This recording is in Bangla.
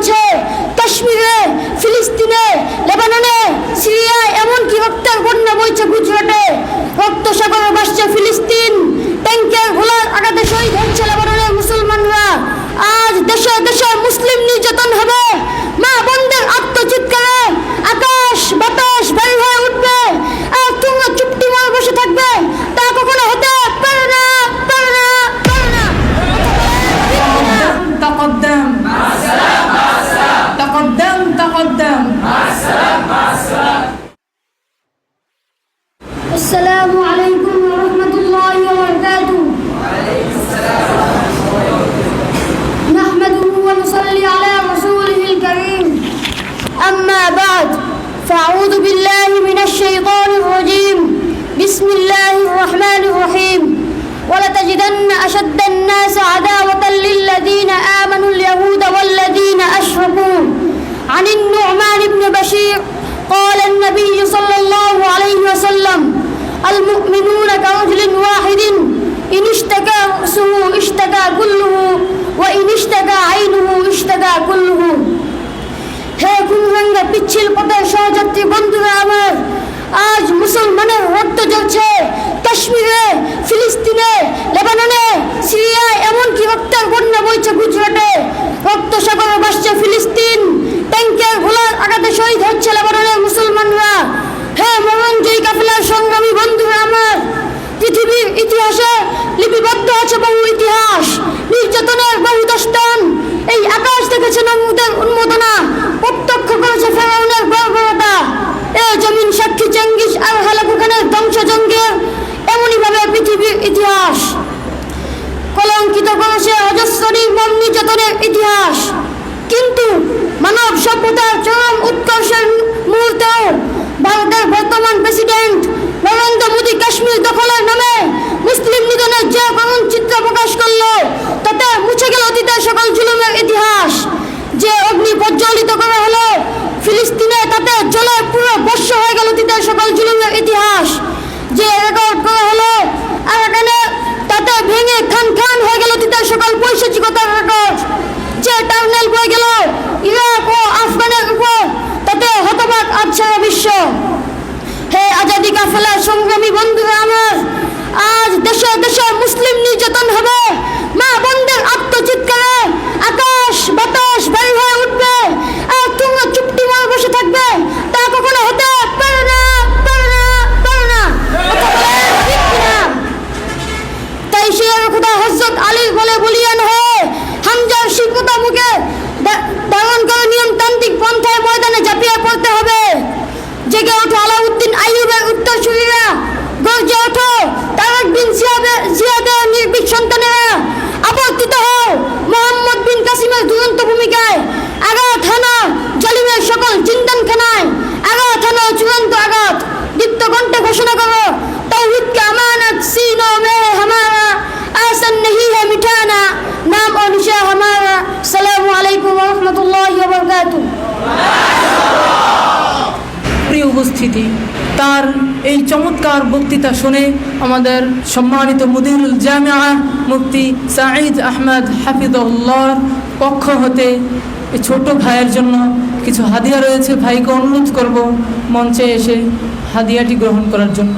চলছে কাশ্মীরে ফিলিস্তিনে লেবাননে সিরিয়ায় এমনকি রক্তের السلام عليكم ورحمة الله وبركاته. نحمده ونصلي على رسوله الكريم. أما بعد فأعوذ بالله من الشيطان الرجيم. بسم الله الرحمن الرحيم. ولتجدن أشد الناس عداوة للذين آمنوا اليهود والذين أشركوا. عن النعمان بن بشير قال النبي صلى الله عليه وسلم المؤمنون كرجل واحد إن اشتكى رأسه اشتكى كله وإن اشتكى عينه নমুদের উন্মোদনা? প্রত্যক্ষ করেছে ফেরাউনের বর্বরতা। এ জমিন সাক্ষী চেঙ্গিস আর হালাকুখানের ধ্বংসজঙ্গের এমনই ভাবে পৃথিবীর ইতিহাস। কলঙ্কিত করেছে অজস্র নির্মম নির্যাতনের ইতিহাস। কিন্তু মানব সভ্যতার চরম উৎকর্ষের মুহূর্তেও ভারতের বর্তমান প্রেসিডেন্ট নরেন্দ্র মোদী কাশ্মীর দখলের নামে মুসলিম নিধনের যে করুণ চিত্র প্রকাশ করল তাতে মুছে গেল অতীতের সকল জুলুমের ইতিহাস যে অগ্নি প্রজ্বলিত করা হলো, ফিলিস্তিনে তাতে জলে পুরো বর্ষ হয়ে গেল অতীতের সকল জুলুমের ইতিহাস। যে রেকর্ড করা হলো, আর এখানে তাতে ভেঙে খান খান হয়ে গেল অতীতের সকল পৈশাচিকতার রেকর্ড যে টার্নেল বয়ে গেল ইরাক ও আফগানের উপর, তাতে হতবাক সারা বিশ্ব। হে আজাদি কাফেলার সংগ্রামী বন্ধুরা আমার, আজ দেশে দেশে মুসলিম নির্যাতন হবে। প্রিয় উপস্থিতি, তার এই চমৎকার বক্তৃতা শুনে আমাদের সম্মানিত মুদিরুল জামিয়া মুফতি সাঈদ আহমদ হাফিদ পক্ষ হতে এই ছোট ভাইয়ের জন্য কিছু হাদিয়া রয়েছে। ভাইকে অনুরোধ করব মঞ্চে এসে হাদিয়াটি গ্রহণ করার জন্য।